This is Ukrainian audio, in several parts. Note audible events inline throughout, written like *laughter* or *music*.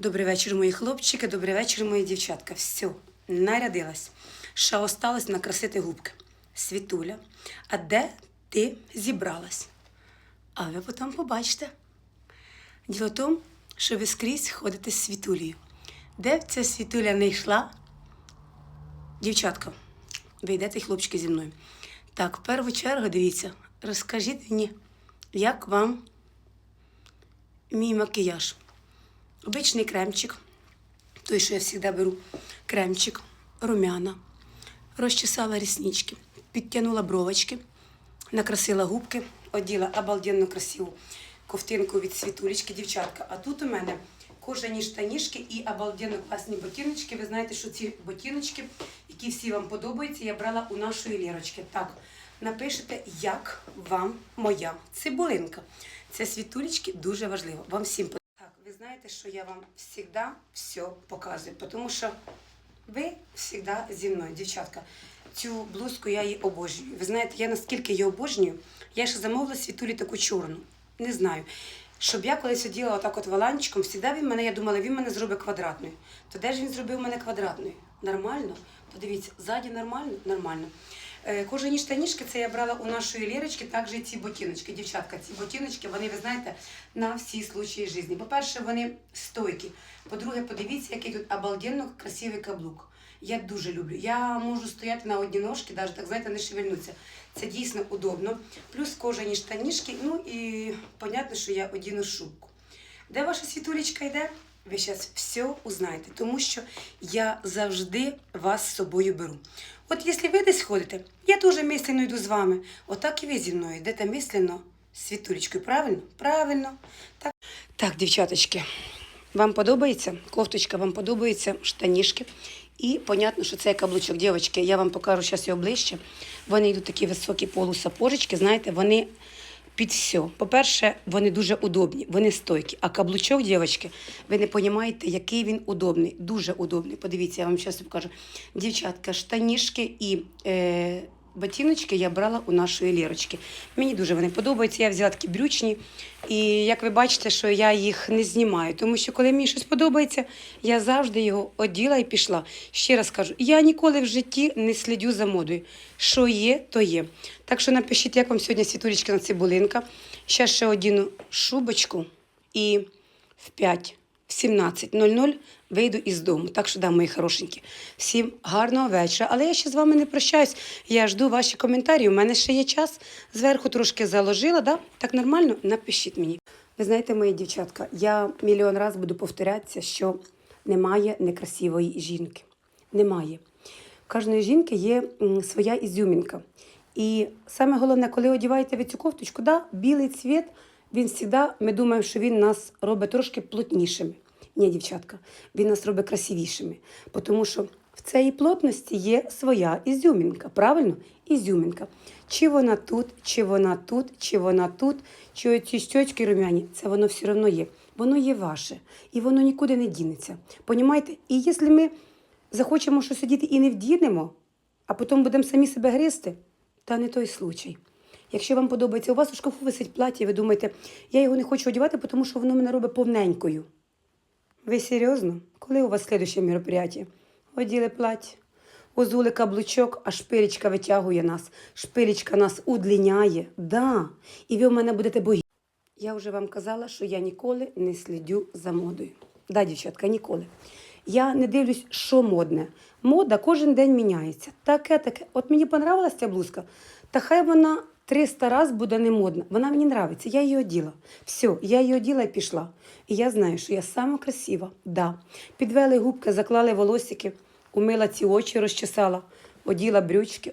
Добрий вечір, мої хлопчики, добрий вечір, мої дівчатка. Все, нарядилась. Ще осталось накрасити губки. Світуля, а де ти зібралась? А ви потім побачите. Діло в тому, що ви скрізь ходите з світулею. Де б ця світуля не йшла? Дівчатка, ви йдете, хлопчики, зі мною. Так, в першу чергу, дивіться, розкажіть мені, як вам мій макіяж. Обичний кремчик, той, що я завжди беру, кремчик, румяна, розчесала ріснички, підтягнула бровочки, накрасила губки, оділа обалденно красиву ковтинку від світулечки, дівчатка. А тут у мене кожані штанішки і обалденно класні ботиночки. Ви знаєте, що ці ботиночки, які всі вам подобаються, я брала у нашої Лірочки. Так, напишете, як вам моя цибулинка. Це світулечки дуже важливо. Вам всім подобається. Знаєте, що я вам завжди все показую, тому що ви завжди зі мною, дівчатка. Цю блузку я її обожнюю. Ви знаєте, я наскільки її обожнюю, я ще замовила світулі таку чорну. Не знаю. Щоб я колись оділа отак от валанчиком, завжди він мене, я думала, він мене зробить квадратною. То де ж він зробив мене квадратною? Нормально? Подивіться, ззаді нормально? Нормально. Е, Кожані штанішки це я брала у нашої Лірочки, також ці ботиночки. Дівчатка, ці ботиночки, вони, ви знаєте, на всі случаї житті. По-перше, вони стойкі. По-друге, подивіться, який тут обалденно красивий каблук. Я дуже люблю. Я можу стояти на одні ножки, навіть так, знаєте, не шевельнуться. Це дійсно удобно. Плюс кожані штанішки, ну і понятно, що я одіну шубку. Де ваша світулечка йде? Ви зараз все узнаєте, тому що я завжди вас з собою беру. От якщо ви десь ходите, я теж мислено йду з вами. Отак і ви зі мною йдете мислено з світулечкою. Правильно? Правильно. Так, так дівчаточки, вам подобається? Кофточка, вам подобається, штанішки. І понятно, що це каблучок. Дівчатки, я вам покажу зараз його ближче. Вони йдуть такі високі полусапожечки, знаєте, вони під все. По-перше, вони дуже удобні, вони стойкі. А каблучок, дівчатки, ви не розумієте, який він удобний. Дуже удобний. Подивіться, я вам зараз покажу. Дівчатка, штанішки і е, ботиночки я брала у нашої Лірочки. Мені дуже вони подобаються. Я взяла такі брючні. І як ви бачите, що я їх не знімаю, тому що коли мені щось подобається, я завжди його оділа і пішла. Ще раз кажу, я ніколи в житті не слідю за модою. Що є, то є. Так що напишіть, як вам сьогодні світулечка цибулинка. Ще ще одіну шубочку і в 5, в 17.00 вийду із дому. Так що да, мої хорошенькі. Всім гарного вечора. Але я ще з вами не прощаюсь. Я жду ваші коментарі. У мене ще є час. Зверху трошки заложила, да? так нормально? Напишіть мені. Ви знаєте, мої дівчатка, я мільйон разів буду повторятися, що немає некрасивої жінки. Немає. У кожної жінки є своя ізюмінка. І саме головне, коли одягаєте ви цю кофточку, да, білий цвіт, він завжди, ми думаємо, що він нас робить трошки плотнішими. Ні, дівчатка, він нас робить красивішими. Тому що в цій плотності є своя ізюмінка, правильно? Ізюмінка. Чи вона тут, чи вона тут, чи вона тут, чи оці щочки румяні, це воно все одно є. Воно є ваше, і воно нікуди не дінеться. Понімаєте? І якщо ми захочемо щось одіти і не вдінемо, а потім будемо самі себе гризти, та не той случай. Якщо вам подобається, у вас у шкафу висить плаття, і ви думаєте, я його не хочу одягати, тому що воно мене робить повненькою. Ви серйозно? Коли у вас слідуще мероприятие? Оділи плаття, озули каблучок, а шпилечка витягує нас. Шпилечка нас удлиняє. Да. І ви в мене будете богі. Я вже вам казала, що я ніколи не слідю за модою. Да, дівчатка, ніколи. Я не дивлюсь, що модне. Мода кожен день міняється. Таке, таке. От мені понравилась ця блузка, та хай вона 300 раз буде не модна. Вона мені нравиться. Я її оділа. Все, я її оділа і пішла. І я знаю, що я сама красива. Да. Підвели губки, заклали волосики, умила ці очі, розчесала, оділа брючки,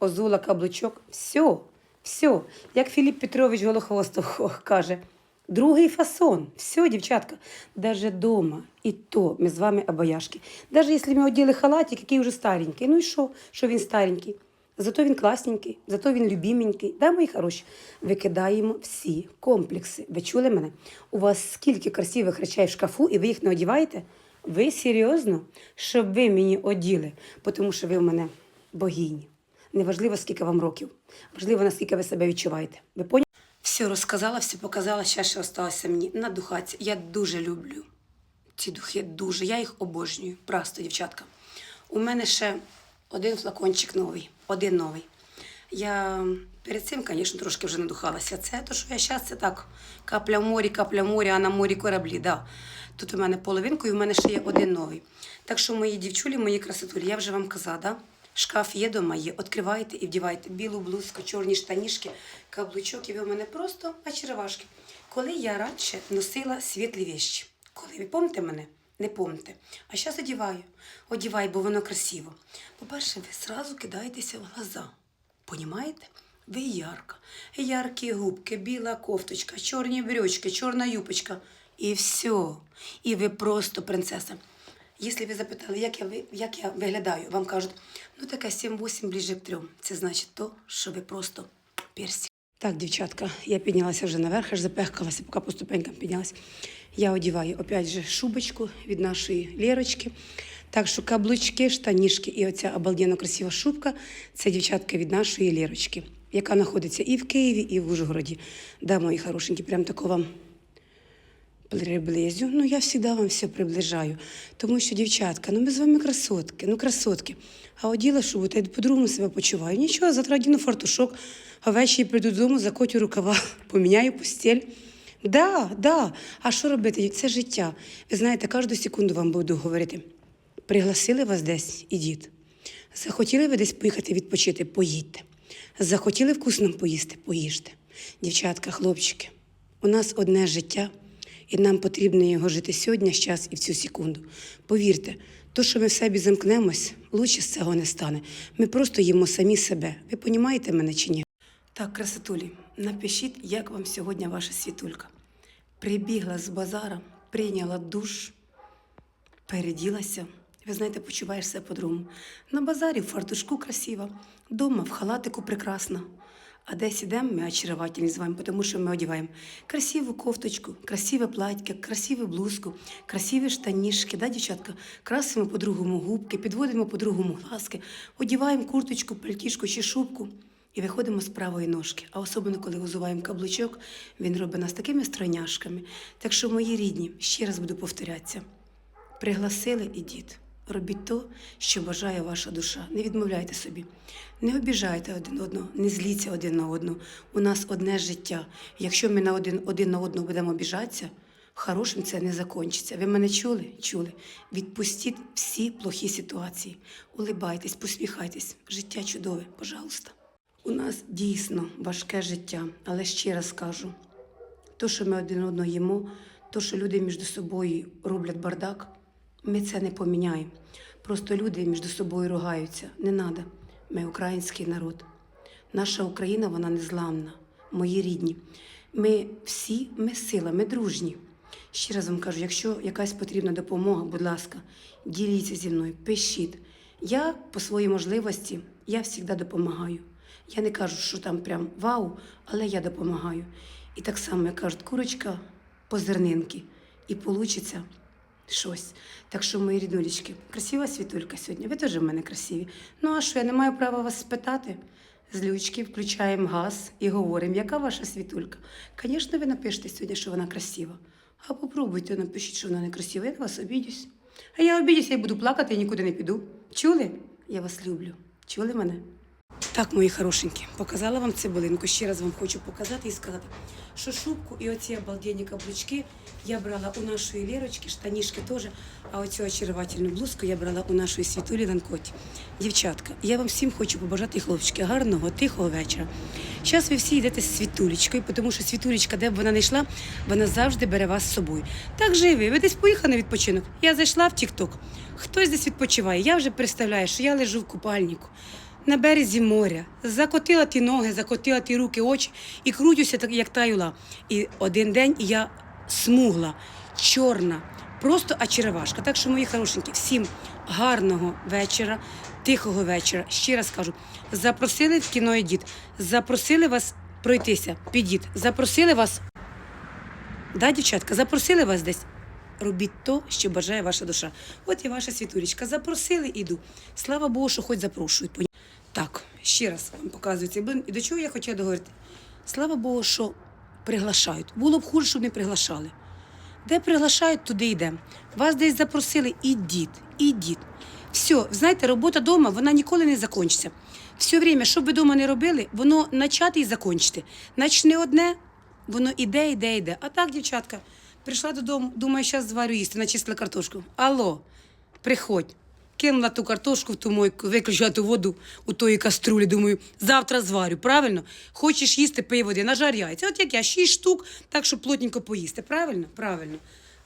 озула каблучок. Все, все. Як Філіп Петрович Голохвостов *laughs* каже, другий фасон. Все, дівчатка, даже дома і то ми з вами обаяшки. Даже якщо ми оділи халатик, який вже старенький, ну і що, що він старенький? Зато він класненький, зато він любименький. Да, мої хороші, викидаємо всі комплекси. Ви чули мене? У вас скільки красивих речей в шкафу, і ви їх не одіваєте? Ви серйозно, щоб ви мені оділи, тому що ви в мене богині. Неважливо, скільки вам років, важливо, наскільки ви себе відчуваєте. Ви поняли? Все розказала, все показала, ще ще осталося мені надухатися. Я дуже люблю ці духи дуже. Я їх обожнюю. Просто, дівчатка. У мене ще один флакончик новий, один новий. Я перед цим, звісно, трошки вже надухалася. Це то, що я зараз, це так, капля в морі, капля в морі, а на морі кораблі. Да. Тут у мене половинку, і в мене ще є один новий. Так що, мої дівчулі, мої красотулі, я вже вам казала, да? шкаф є дома, є. Відкривайте і вдівайте білу блузку, чорні штанішки, каблучок, і ви у мене просто очаровашки. Коли я радше носила світлі вещі. Коли ви помните мене? Не помните. А зараз одіваю. Одіваю, бо воно красиво. По-перше, ви зразу кидаєтеся в глаза. Понімаєте? Ви ярка. Яркі губки, біла кофточка, чорні брючки, чорна юпочка. І все. І ви просто принцеса. Якщо ви запитали, як я, як я виглядаю, вам кажуть, ну таке 7-8 ближе к трьом. Це значить то, що ви просто персик. Так, дівчатка, я піднялася вже наверх, аж запехкалася, поки по ступенькам піднялася. Я одіваю опять же шубочку від нашої Лєрочки. Так що каблучки, штанішки і оця обалденно красива шубка це дівчатка від нашої Лєрочки, яка знаходиться і в Києві, і в Ужгороді. Да, мої хорошенькі, прям тако вам приблизю. Ну, я завжди вам все приближаю. Тому що, дівчатка, ну ми з вами красотки, ну красотки. А оділа шубу, та й по-другому себе почуваю. Нічого, завтра одіну фартушок, а ввечері прийду додому, закотю рукава, *laughs* поміняю постіль. Да, да. А що робити? Це життя. Ви знаєте, кожну секунду вам буду говорити. Пригласили вас десь, ідіть. Захотіли ви десь поїхати відпочити, поїдьте. Захотіли вкусно поїсти, поїжте. Дівчатка, хлопчики, у нас одне життя, і нам потрібно його жити сьогодні, час і в цю секунду. Повірте, то, що ми в собі замкнемось, лучше з цього не стане. Ми просто їмо самі себе. Ви понімаєте мене чи ні? Так, красотулі, напишіть, як вам сьогодні ваша світулька. Прибігла з базара, прийняла душ, переділася. Ви знаєте, почуваєш себе по-другому. На базарі в фартушку красиво, дома в халатику прекрасно. А десь ідемо, ми очаровательні з вами, тому що ми одягаємо красиву кофточку, красиве плаття, красиву блузку, красиві штанішки, да, дівчатка? Красимо по-другому губки, підводимо по-другому глазки, одіваємо курточку, пальтішку чи шубку і виходимо з правої ножки. А особливо, коли взуваємо каблучок, він робить нас такими стройняшками. Так що, мої рідні, ще раз буду повторятися. Пригласили ідіть. Робіть то, що бажає ваша душа. Не відмовляйте собі. Не обіжайте один одного, не зліться один на одного. У нас одне життя. Якщо ми на один, один на одного будемо обіжатися, хорошим це не закінчиться. Ви мене чули? Чули. Відпустіть всі плохі ситуації. Улибайтесь, посміхайтесь. Життя чудове, пожалуйста. У нас дійсно важке життя, але ще раз кажу: то, що ми один одного їмо, то, що люди між собою роблять бардак, ми це не поміняємо. Просто люди між собою ругаються. Не треба. Ми український народ. Наша Україна, вона незламна, мої рідні. Ми всі, ми сила, ми дружні. Ще раз вам кажу, якщо якась потрібна допомога, будь ласка, діліться зі мною, пишіть. Я по своїй можливості я завжди допомагаю. Я не кажу, що там прям вау, але я допомагаю. І так само, як кажуть, курочка по зернинки, і получиться щось. Так що, мої рідулечки, красива світулька сьогодні. Ви теж в мене красиві. Ну а що, я не маю права вас спитати? З лючки включаємо газ і говоримо, яка ваша світулька. Звісно, ви напишете сьогодні, що вона красива. А попробуйте, напишіть, що вона не красива. Я на вас обідюсь. А я обідюсь, я буду плакати, я нікуди не піду. Чули? Я вас люблю. Чули мене? Так, мої хорошенькі, показала вам цибулинку. Ще раз вам хочу показати і сказати, що шубку і оці обалденні каблучки я брала у нашої Лєрочки, штанішки теж, а оцю очаровательну блузку я брала у нашої Світулі Ланкоті. Дівчатка, я вам всім хочу побажати, хлопчики, гарного, тихого вечора. Зараз ви всі йдете з Світулечкою, тому що Світулечка, де б вона не йшла, вона завжди бере вас з собою. Так же і ви. Ви десь поїхали на відпочинок. Я зайшла в Тік-Ток. Хтось десь відпочиває. Я вже представляю, що я лежу в купальнику на березі моря, закотила ті ноги, закотила ті руки, очі і крутюся, як та юла. І один день і я смугла, чорна, просто очаровашка. Так що, мої хорошенькі, всім гарного вечора, тихого вечора. Ще раз кажу, запросили в кіно «Ідіть», запросили вас пройтися, підіть, запросили вас. Да, дівчатка, запросили вас десь. Робіть то, що бажає ваша душа. От і ваша світулечка. Запросили, іду. Слава Богу, що хоч запрошують. Так, ще раз вам показую цей блин. І до чого я хотіла договорити? Слава Богу, що приглашають. Було б хуже, щоб не приглашали. Де приглашають, туди йдемо. Вас десь запросили, ідіть, ідіть. Все, знаєте, робота вдома, вона ніколи не закінчиться. Все время, що б ви вдома не робили, воно начати і закінчити. Начне одне, воно іде, іде, іде. А так, дівчатка, прийшла додому, думаю, зараз зварю їсти, начистила картошку. Алло, приходь. Кинула ту картошку в ту мойку, виключила ту воду у тої каструлі. Думаю, завтра зварю, правильно? Хочеш їсти, пий води, нажар яйця. От як я, шість штук, так, щоб плотненько поїсти. Правильно? Правильно.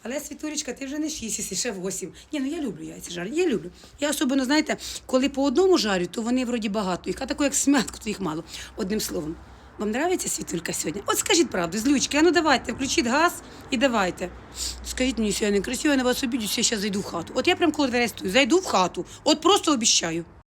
Але Світулечка, ти вже не шість, якщо ще восім. Ні, ну я люблю яйця жарити, я люблю. Я особливо, знаєте, коли по одному жарю, то вони вроді багато. Їх, а таку, як смятку, то їх мало. Одним словом. Вам нравиться світулька сьогодні? От скажіть правду, злючки, а ну давайте, включіть газ і давайте. Скажіть мені, що я не красива, я на вас обідюся, я зараз зайду в хату. От я прям коло дверей стою, зайду в хату. От просто обіщаю.